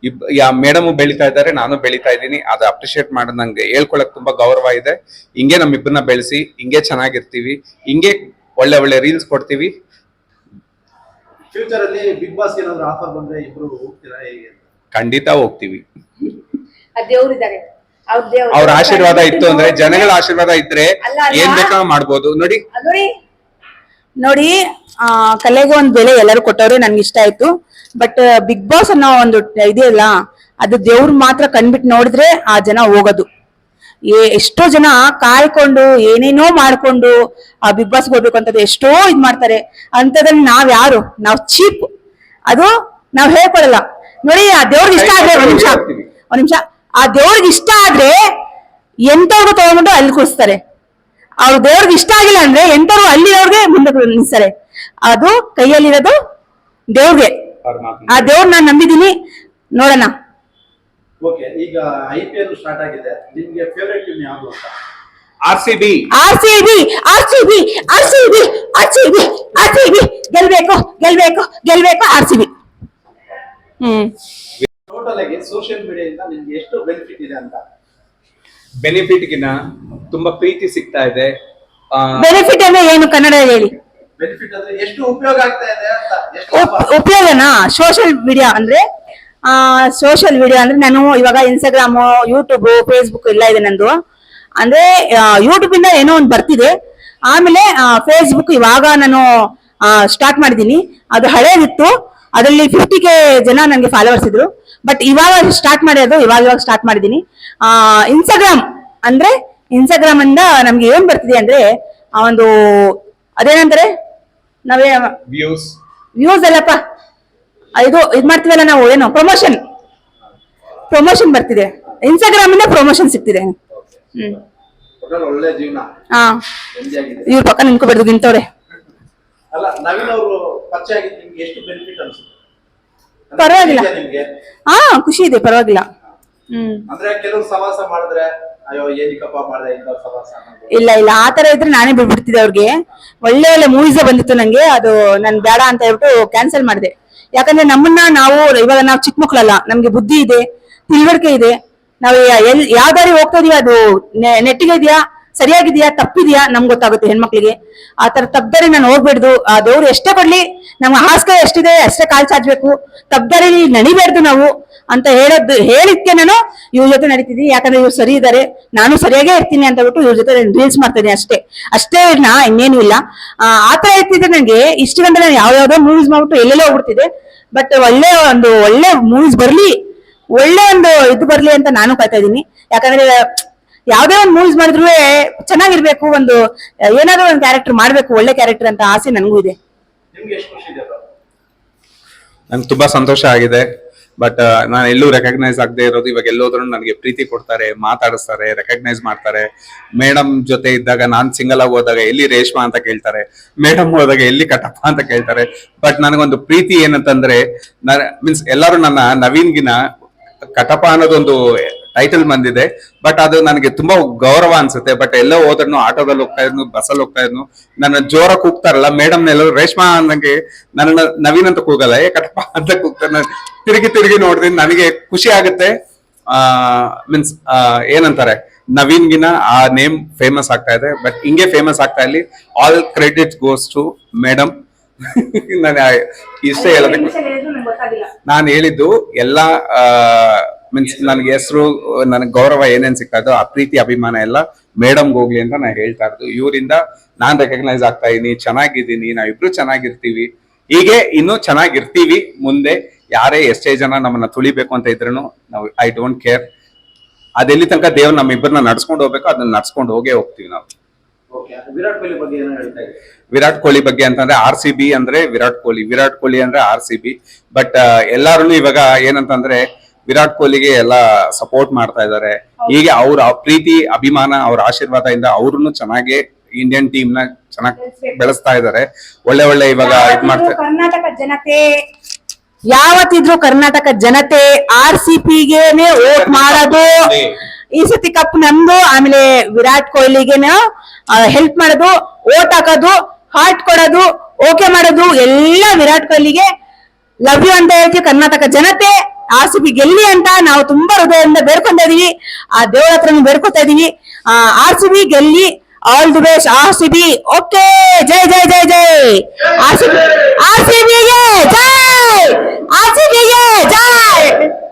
ಇಬ್ ಯಾ ಮೇಡಮ್ ಬೆಳೀತಾ ಇದ್ದಾರೆ ನಾನು ಬೆಳೀತಾ ಇದ್ದೀನಿ. ಅದು ಅಪ್ರಿಷಿಯೇಟ್ ಮಾಡೋದು ನಂಗೆ ಹೇಳ್ಕೊಳಕ್ ತುಂಬಾ ಗೌರವ ಇದೆ. ಹಿಂಗೆ ನಮ್ಮಿಬ್ಬರನ್ನ ಬೆಳೆಸಿ ಹಿಂಗೆ ಚೆನ್ನಾಗಿರ್ತೀವಿ. ಹಿಂಗೆ ಒಳ್ಳೆ ಒಳ್ಳೆ ರೀಲ್ಸ್ ಕೊಡ್ತೀವಿ. ಫ್ಯೂಚರ್ ಅಲ್ಲಿ ಬಿಗ್ ಬಾಸ್ ಏನಾದ್ರು ಆಫರ್ ಬಂದ್ರೆ ಇಬ್ರು ಹೋಗ್ತೀರಾ ಹೇಗೆ ಖಂಡಿತ ಹೋಗ್ತೀವಿ. ಆ ದೇವ್ರಿದ್ದಾರೆ. ಅವ್ರ ದೇವ್ರು ಅವ್ರ ಆಶೀರ್ವಾದ ಇತ್ತು ಅಂದ್ರೆ ಜನಗಳ ಆಶೀರ್ವಾದ ಇದ್ರೆ. ಏನ್ ಬೇಕಾದ್ರೂ ಮಾಡ್ಬೋದು. ನೋಡಿ. ನೋಡಿ. ನೋಡಿ ಆ ಕಲೆಗೂ ಒಂದ್ ಬೆಲೆ ಎಲ್ಲರೂ ಕೊಟ್ಟವ್ರೆ ನನ್ಗೆ ಇಷ್ಟ ಆಯ್ತು. ಬಟ್ ಬಿಗ್ ಬಾಸ್ ಅನ್ನೋ ಒಂದು ಇದೆಯಲ್ಲ ಅದು ದೇವ್ರ ಮಾತ್ರ ಕಣ್ಬಿಟ್ಟು ನೋಡಿದ್ರೆ ಆ ಜನ ಹೋಗೋದು. ಏ- ಎಷ್ಟೋ ಜನ ಕಾಯ್ಕೊಂಡು ಏನೇನೋ ಮಾಡ್ಕೊಂಡು ಆ ಬಿಗ್ ಬಾಸ್ ಹೋಗ್ಬೇಕು ಅಂತದ್ದು ಎಷ್ಟೋ ಇದ್ ಮಾಡ್ತಾರೆ. ಅಂತದ್ರಲ್ಲಿ ನಾವ್ ಯಾರು? ನಾವ್ ಚೀಪ್. ಅದು ನಾವ್ ಹೇಳ್ಕೊಡಲ್ಲ. ನೋಡಿ ಆ ದೇವ್ರಿಗೆ ಇಷ್ಟ ಆದ್ರೆ ಒಂದ್ ನಿಮಿಷ ಒಂದ್ ನಿಮಿಷ. ಆ ದೇವ್ರಿಗೆ ಇಷ್ಟ ಆದ್ರೆ ಎಂತವ್ರಿಗೂ ತಗೊಂಡ್ಬಿಟ್ಟು ಅಲ್ಲಿ ಕೂರಿಸ್ತಾರೆ. ಅವ್ರ ದೇವ್ರಿಗೆ ಇಷ್ಟ ಆಗಿಲ್ಲ ಅಂದ್ರೆ ಎಂತವ್ರು ಅಲ್ಲಿ ಅವ್ರಿಗೆ ಮುಂದೆ ನಿಲ್ಸ್ತಾರೆ ಅದು ಕೈಯಲ್ಲಿರೋದು ದೇವ್ರಿಗೆ. ಆ ದೇವ್ರ ನಾನ್ ನಂಬಿದೀನಿ ನೋಡೋಣ. ಓಕೆ ಈಗ ಐ ಪಿ ಎಲ್ ಸ್ಟಾರ್ಟ್ ಆಗಿದೆ. ನಿಮ್ಗೆ ಫೇವರೇಟ್ ಟೀಮ್ ಯಾವುದು ಅಂತ? R C B. R C B R C B R C B R C B R C B. ಗೆಲ್ಬೇಕು ಗೆಲ್ಬೇಕು ಗೆಲ್ಬೇಕು ಆರ್ ಸಿ ಬಿ. ಹ್ಮ್. ಟೋಟಲ್ ಆಗಿ ಸೋಷಿಯಲ್ ಮೀಡಿಯಾದಿಂದ ನಿಮ್ಗೆ ಎಷ್ಟು ಬೆನಿಫಿಟ್ ಇದೆ ಅಂತ? ಬೆನಿಫಿಟ್ ಗಿನ ತುಂಬಾ ಪ್ರೀತಿ ಸಿಗ್ತಾ ಇದೆ. ಬೆನಿಫಿಟ್ ಅಂದ್ರೆ ಏನು? ಕನ್ನಡ ಹೇಳಿ. ಬೆನಿಫಿಟ್ ಅಂದ್ರೆ ಎಷ್ಟು ಉಪಯೋಗ ಆಗ್ತಾ ಇದೆ ಅಂತ ಎಷ್ಟು ಉಪ್- ಉಪಯೋಗನಾ? ಸೋಷಿಯಲ್ ಮೀಡಿಯಾ ಅಂದ್ರೆ ಆ ಸೋಷಿಯಲ್ ಮೀಡಿಯಾ ಅಂದ್ರೆ ನಾನು ಇವಾಗ ಇನ್ಸ್ಟಾಗ್ರಾಮ್ ಯೂಟ್ಯೂಬ್ ಫೇಸ್ಬುಕ್ ಎಲ್ಲ ಇದೆ ನಂದು. ಅಂದ್ರೆ ಯೂಟ್ಯೂಬ್ ಇಂದ ಏನೋ ಒಂದು ಬರ್ತಿದೆ. ಆಮೇಲೆ ಫೇಸ್ಬುಕ್ ಇವಾಗ ನಾನು ಸ್ಟಾರ್ಟ್ ಮಾಡಿದೀನಿ. ಅದು ಹಳೇದಿತ್ತು. ಅದರಲ್ಲಿ ಫಿಫ್ಟಿ ಕೆ ಜನ ನನಗೆ ಫಾಲೋವರ್ಸ್ ಇದ್ರು. ಬಟ್ ಇವಾಗ ಸ್ಟಾರ್ಟ್ ಮಾಡಿರೋದು ಇವಾಗ ಇವಾಗ ಸ್ಟಾರ್ಟ್ ಮಾಡಿದ್ದೀನಿ. ಇನ್ಸ್ಟಾಗ್ರಾಮ್ ಅಂದ್ರೆ ಇನ್ಸ್ಟಾಗ್ರಾಮ್ ಇಂದ ನಮ್ಗೆ ಏನ್ ಬರ್ತಿದೆ ಅಂದ್ರೆ ಆ ಒಂದು ಅದೇನಂತಾರೆ? ನಾವೇ ವ್ಯೂಸ್ ವ್ಯೂಸ್ ಅಲ್ಲಪ್ಪ. ಇದು ಇದು ಮಾಡ್ತೀವಲ್ಲ ನಾವು ಏನು ಪ್ರಮೋಷನ್ ಪ್ರಮೋಷನ್ ಬರ್ತಿದೆ. ಇನ್ಸ್ಟಾಗ್ರಾಮ್ ಇಂದ ಪ್ರಮೋಷನ್ ಸಿಗ್ತಿದೆ. ಹ್ಮ್. ಹಾ. ಇವ್ರ ಪಕ್ಕ ನಿಂತ್ಕೋಬಾರ್ದು ನಿಂತವ್ರೆ ಅಲ್ಲ ನವೀನ್ ಅವರು ಪರಿಚಯ ಆಗಿದ್ದು ನಿಮ್ಗೆ ಎಷ್ಟು ಬೆನಿಫಿಟ್ ಅನ್ಸುತ್ತೆ? ಅಂದ್ರೆ ಪರವಾಗಿಲ್ಲ. ಖುಷಿ ಇದೆಯಾ ನಿಮ್ಗೆ? ಹಾ ಖುಷಿ ಇದೆ ಪರವಾಗಿಲ್ಲ. ಹ್ಮ್. ಅಂದ್ರೆ ಕೆಲವು ಸವಾಸ ಮಾಡಿದ್ರೆ ಅಯ್ಯೋ ಏನಿಕಪ್ಪ ಮಾಡಿದೆ ಇಂಥ ಸವಾಸ ಅನ್ನೋದು. ಇಲ್ಲ ಇಲ್ಲ ಆ ತರ ಇದ್ರೆ ನಾನೇ ಬಿಡ್ಬಿಡ್ತಿದ್ದೆ ಅವ್ರಿಗೆ. ಒಳ್ಳೆ ಒಳ್ಳೆ ಮೂವೀಸ್ ಬಂದಿತ್ತು ನಂಗೆ. ಅದು ನನ್ ಬೇಡ ಅಂತ ಹೇಳ್ಬಿಟ್ಟು ಕ್ಯಾನ್ಸಲ್ ಮಾಡಿದೆ. ಯಾಕಂದ್ರೆ ನಮ್ಮನ್ನ ನಾವು ಇವಾಗ ನಾವು ಚಿಕ್ಕ ಮಕ್ಕಳಲ್ಲ ನಮ್ಗೆ ಬುದ್ಧಿ ಇದೆ ತಿಳುವಳಿಕೆ ಇದೆ. ನಾವು ಎಲ್ ಯಾವ ದಾರಿ ಹೋಗ್ತಾ ಇದೀವಿ ಅದು ನೆ- ನೆಟ್ಟಿಗೆ ಇದೆಯಾ? ಸರಿಯಾಗಿದೆಯಾ, ತಪ್ಪಿದೆಯಾ ನಮ್ಗೆ ಗೊತ್ತಾಗುತ್ತೆ ಹೆಣ್ಮಕ್ಳಿಗೆ. ಆ ತರ ನಾನು ಹೋಗ್ಬೇಡ್ದು. ಆ ದೇವ್ರು ಎಷ್ಟೇ ಕೊಡ್ಲಿ, ನಮ್ಮ ಹಾಸ್ಕ ಎಷ್ಟಿದೆ, ಅಷ್ಟೇ ಕಾಲ್ ಚಾಚ್ಬೇಕು. ತಪ್ಪದಾರಿ ನಡಿಬೇಡ್ದು ನಾವು ಅಂತ ಹೇಳೋದು, ಹೇಳಿದ್ಕೆ ನಾನು ಇವ್ರ ಜೊತೆ ನಡೀತಿದ್ದೀನಿ ಯಾಕಂದ್ರೆ ಇವ್ರು ಸರಿ ಇದ್ದಾರೆ ನಾನು ಸರಿಯಾಗೇ ಇರ್ತೀನಿ ಅಂತ ಬಿಟ್ಟು ಇವ್ರ ಜೊತೆ ರೀಲ್ಸ್ ಮಾಡ್ತೀನಿ ಅಷ್ಟೇ. ಅಷ್ಟೇ ನಾ ಇನ್ನೇನು ಇಲ್ಲ. ಆ ತರ ಇರ್ತಿದ್ರೆ ನನಗೆ ಇಷ್ಟು ಗಂಟೆ ನಾನು ಯಾವ ಯಾವ್ದೋ ಮೂವೀಸ್ ಮಾಡ್ಬಿಟ್ಟು ಎಲ್ಲೆಲ್ಲೋ ಹೋಗ್ಬಿಡ್ತಿದೆ ಬಟ್ ಒಳ್ಳೆ ಒಂದು, ಒಳ್ಳೆ ಮೂವೀಸ್ ಬರ್ಲಿ, ಒಳ್ಳೆ ಒಂದು ಇದು ಬರ್ಲಿ ಅಂತ ನಾನು ಕಾಯ್ತಾ ಇದ್ದೀನಿ. ಯಾಕಂದ್ರೆ ಯಾವ್ದೇ ಒಂದು ಮೂವೀಸ್ ಮಾಡಿದ್ರು ಚೆನ್ನಾಗಿರ್ಬೇಕು ಒಂದು ಏನಾದ್ರು ಒಂದು ಕ್ಯಾರೆಕ್ಟರ್ ಮಾಡ್ಬೇಕು ಒಳ್ಳೆ ಕ್ಯಾರೆಕ್ಟರ್ ಅಂತ ಆಸೆ ನನಗೂ ಇದೆ. ನಿಮ್ಗೆ ಎಷ್ಟು ಖುಷಿ ಇದೆ bro? ನಂಗೆ ತುಂಬಾ ಸಂತೋಷ ಆಗಿದೆ. ಬಟ್ ನಾನು ಎಲ್ಲೂ ರೆಕಗ್ನೈಸ್ ಆಗದೆ ಇರೋದು ಇವಾಗ ಎಲ್ಲೋದ್ರೂ ನನಗೆ ಪ್ರೀತಿ ಕೊಡ್ತಾರೆ ಮಾತಾಡಿಸ್ತಾರೆ ರೆಕಗ್ನೈಸ್ ಮಾಡ್ತಾರೆ. ಮೇಡಮ್ ಜೊತೆ ಇದ್ದಾಗ ನಾನ್ ಸಿಂಗಲ್ ಆಗಿ ಹೋದಾಗ ಎಲ್ಲಿ ರೇಷ್ಮಾ ಅಂತ ಕೇಳ್ತಾರೆ ಮೇಡಮ್ ಹೋದಾಗ ಎಲ್ಲಿ ಕಟಪ್ಪ ಅಂತ ಕೇಳ್ತಾರೆ. ಬಟ್ ನನಗೊಂದು ಪ್ರೀತಿ ಏನಂತಂದ್ರೆ ಮೀನ್ಸ್ ಎಲ್ಲರೂ ನನ್ನ ನವೀನ್ಗಿನ ಕಟಪ ಅನ್ನೋದೊಂದು ಟೈಟಲ್ ಬಂದಿದೆ. ಬಟ್ ಅದು ನನಗೆ ತುಂಬಾ ಗೌರವ ಅನ್ಸುತ್ತೆ. ಬಟ್ ಎಲ್ಲೋ ಹೋದ್ರು ಆಟೋದಲ್ಲಿ ಹೋಗ್ತಾ ಇದ್ನು ಬಸ್ಸಲ್ಲಿ ಹೋಗ್ತಾ ಇದ್ನು ನನ್ನ ಜೋರ ಕೂಗ್ತಾರಲ್ಲ ಮೇಡಮ್ ಎಲ್ಲರೂ ರೇಷ್ಮಾ ಅನ್ನಂಗೆ ನನ್ನ ನವೀನ್ ಅಂತ ಕೂಗಲ್ಲ. ಏ ಕಟಪ ಅಂತ ಕೂಗ್ತಾರೆ. ತಿರುಗಿ ತಿರುಗಿ ನೋಡಿದ್ರೆ ನನಗೆ ಖುಷಿ ಆಗುತ್ತೆ. ಆ ಮೀನ್ಸ್ ಏನಂತಾರೆ ನವೀನ್ ಗಿನ ಆ ನೇಮ್ ಫೇಮಸ್ ಆಗ್ತಾ ಇದೆ. ಬಟ್ ಹಿಂಗೆ ಫೇಮಸ್ ಆಗ್ತಾ ಇಲ್ಲಿ all credit goes to madam ನಾನು ಇಷ್ಟೇ ಹೇಳೋದಕ್ಕೆ ನಾನು ಹೇಳಿದ್ದು ಎಲ್ಲ ಮೀನ್ಸ್ ನನಗೆ ಹೆಸರು ನನಗೆ ಗೌರವ ಏನೇನ್ ಸಿಗ್ತಾ ಇದ್ದೋ ಆ ಪ್ರೀತಿ ಅಭಿಮಾನ ಎಲ್ಲ ಮೇಡಮ್ಗೆ ಹೋಗ್ಲಿ ಅಂತ ನಾನು ಹೇಳ್ತಾ ಇರೋದು. ಇವರಿಂದ ನಾನ್ ರೆಕಗ್ನೈಸ್ ಆಗ್ತಾ ಇದೀನಿ ಚೆನ್ನಾಗಿದ್ದೀನಿ ನಾವಿಬ್ರು ಚೆನ್ನಾಗಿರ್ತೀವಿ. ಹೀಗೆ ಇನ್ನೂ ಚೆನ್ನಾಗಿರ್ತೀವಿ ಮುಂದೆ. ಯಾರೇ ಎಷ್ಟೇ ಜನ ನಮ್ಮನ್ನ ತುಳಿಬೇಕು ಅಂತ ಇದ್ರು ನಾವು ಐ ಡೋಂಟ್ ಕೇರ್ ಅದೆಲ್ಲಿ ತನಕ ದೇವ್ರು ನಮ್ಮಿಬ್ಬರನ್ನ ನಡ್ಸ್ಕೊಂಡು ಹೋಗ್ಬೇಕು ಅದನ್ನ ನಡ್ಸ್ಕೊಂಡು ಹೋಗೇ ಹೋಗ್ತೀವಿ ನಾವು. Okay. ವಿರಾಟ್ ಕೊಹ್ಲಿ ಬಗ್ಗೆ ಏನೋ ಹೇಳ್ತಾ ವಿರಾಟ್ ಕೊಹ್ಲಿ ಬಗ್ಗೆ ಅಂತಂದ್ರೆ ಆರ್ ಸಿ ಬಿ ಅಂದ್ರೆ ವಿರಾಟ್ ಕೊಹ್ಲಿ. ವಿರಾಟ್ ಕೊಹ್ಲಿ ಅಂದ್ರೆ ಆರ್ ಸಿ ಬಿ ಬಟ್ ಎಲ್ಲಾರು ಇವಾಗ ಏನಂತಂದ್ರೆ ವಿರಾಟ್ ಕೊಹ್ಲಿಗೆ ಎಲ್ಲ ಸಪೋರ್ಟ್ ಮಾಡ್ತಾ ಇದ್ದಾರೆ. ಹೀಗೆ ಅವ್ರ ಪ್ರೀತಿ ಅಭಿಮಾನ ಅವ್ರ ಆಶೀರ್ವಾದದಿಂದ ಅವ್ರನ್ನು ಚೆನ್ನಾಗಿ ಇಂಡಿಯನ್ ಟೀಮ್ನ ಚೆನ್ನಾಗಿ ಬೆಳೆಸ್ತಾ ಇದ್ದಾರೆ. ಒಳ್ಳೆ ಒಳ್ಳೆ ಇವಾಗ ಇದ್ ಮಾಡ್ತಾರೆ ಕರ್ನಾಟಕ ಜನತೆ. ಯಾವತ್ತಿದ್ರು ಕರ್ನಾಟಕ ಜನತೆ ಆರ್ ಸಿ ಪಿಗೆನೆ ವೋಟ್ ಮಾಡೋದು. ಈ ಸತಿ ಕಪ್ ನಮ್ದು ಆಮೇಲೆ ವಿರಾಟ್ ಕೊಹ್ಲಿಗೆನೇ ಹೆಲ್ಪ್ ಮಾಡೋದು ವೋಟ್ ಹಾಕೋದು ಹಾರ್ಟ್ ಕೊಡೋದು ಓಕೆ ಮಾಡೋದು. ಎಲ್ಲ ವಿರಾಟ್ ಕೊಹ್ಲಿಗೆ. ಲವ್ ಯು ಅಂತ ಹೇಳ್ತೀವಿ ಕರ್ನಾಟಕ ಜನತೆ. ಆ ಸಿ ಗೆಲ್ಲಿ ಅಂತ ನಾವು ತುಂಬಾ ಹೃದಯದಿಂದ ಬೇಡ್ಕೊತಾ ಇದೀವಿ. ಆ ದೇವರ ಹತ್ರ ಬೇಡ್ಕೊತಾ ಇದೀವಿ. ಆ ಸುಬಿ ಗೆಲ್ಲಿ ಆಲ್ ದಿ ಬೆಸ್ಟ್ ಆ ಓಕೆ ಜೈ ಜೈ ಜೈ ಜೈ. ಆರ್ ಸಿ ಆ ಆರ್ ಜೈ ಆರ್ ಸಿ ಜೈ.